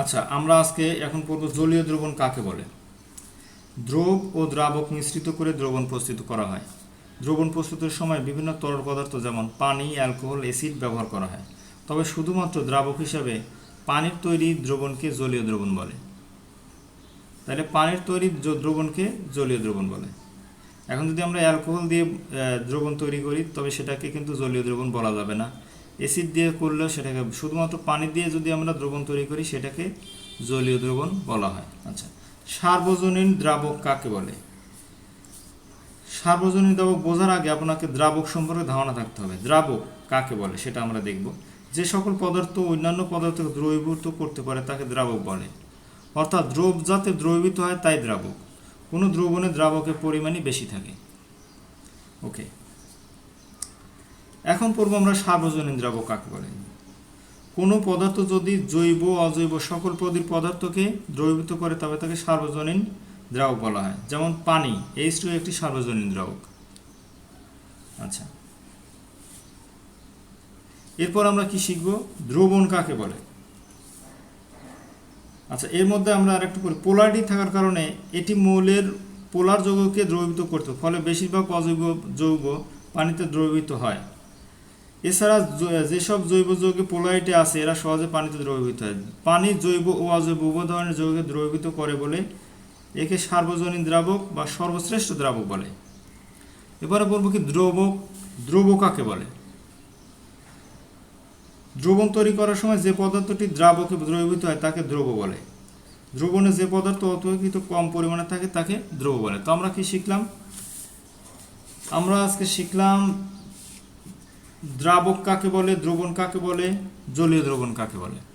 আচ্ছা আমরা আজকে এখন পড়ব জলীয় দ্রবণ কাকে বলে? দ্রব ও দ্রাবক মিশ্রিত করে দ্রবণ প্রস্তুত করা হয়। দ্রবণ প্রস্তুতের সময় বিভিন্ন তরল পদার্থ যেমন পানি, অ্যালকোহল, অ্যাসিড ব্যবহার করা হয়। তবে শুধুমাত্র দ্রাবক হিসাবে পানির তৈরি দ্রবণকে জলীয় দ্রবণ বলে। তাহলে পানির তৈরি দ্রবণকে জলীয় দ্রবণ বলে। এখন যদি আমরা অ্যালকোহল দিয়ে দ্রবণ তৈরি করি, তবে সেটাকে কিন্তু জলীয় দ্রবণ বলা যাবে না। অ্যাসিড দিয়ে করলেও সেটাকে, শুধুমাত্র পানি দিয়ে যদি আমরা দ্রবণ তৈরি করি, সেটাকে জলীয় দ্রবণ বলা হয়। আচ্ছা সার্বজনীন দ্রাবক কাকে বলে? সার্বজনীন দ্রাবক বোঝার আগে আপনাকে দ্রাবক সম্পর্কে ধারণা থাকতে হবে। দ্রাবক কাকে বলে সেটা আমরা দেখব। যে সকল পদার্থ অন্যান্য পদার্থকে দ্রবীভূত করতে পারে, তাকে দ্রাবক বলে। অর্থাৎ দ্রব যাতে দ্রবীভূত হয়, তাই দ্রাবক। কোনো দ্রবণে দ্রাবকের পরিমাণই বেশি থাকে। ওকে এখন পড়ব আমরা সার্বজনীন দ্রাবক কাকে বলে। কোনো পদার্থ যদি জৈব, অজৈব সকল প্রদীর পদার্থকে দ্রবীভূত করে, তবে তাকে সার্বজনীন দ্রাবক বলা হয়। যেমন পানি এইচ টু একটি সার্বজনীন দ্রাবক আচ্ছা। এরপর আমরা কি শিখব? দ্রবণ কাকে বলে? আচ্ছা এর মধ্যে আমরা আরেকটু করি। পোলারিটি থাকার কারণে এটি মৌলের পোলার যৌগকে দ্রবীভূত করতে, ফলে বেশিরভাগ অজৈব যৌগ পানিতে দ্রবীভূত হয়। এছাড়া যেসব জৈব যৌগে পোলারিটি আছে, এরা সহজে পানিতে দ্রবীভূত হয়। পানি জৈব ও অজৈব উভয় ধরনের যৌগকে দ্রবীভূত করে বলে একে সার্বজনীন দ্রাবক বা সর্বশ্রেষ্ঠ দ্রাবক বলে। এবারে বলব কি দ্রবক, দ্রব কাকে বলে? দ্রবণ তৈরি করার সময় যে পদার্থটি দ্রাবকে দ্রবীভূত হয়, তাকে দ্রব বলে। দ্রবণে যে পদার্থ অপেক্ষিত কম পরিমাণে থাকে, তাকে দ্রব বলে। তো আমরা কি শিখলাম? আমরা আজকে শিখলাম দ্রাবক কাকে বলে? দ্রবণ কাকে বলে? জলীয় দ্রবণ কাকে বলে?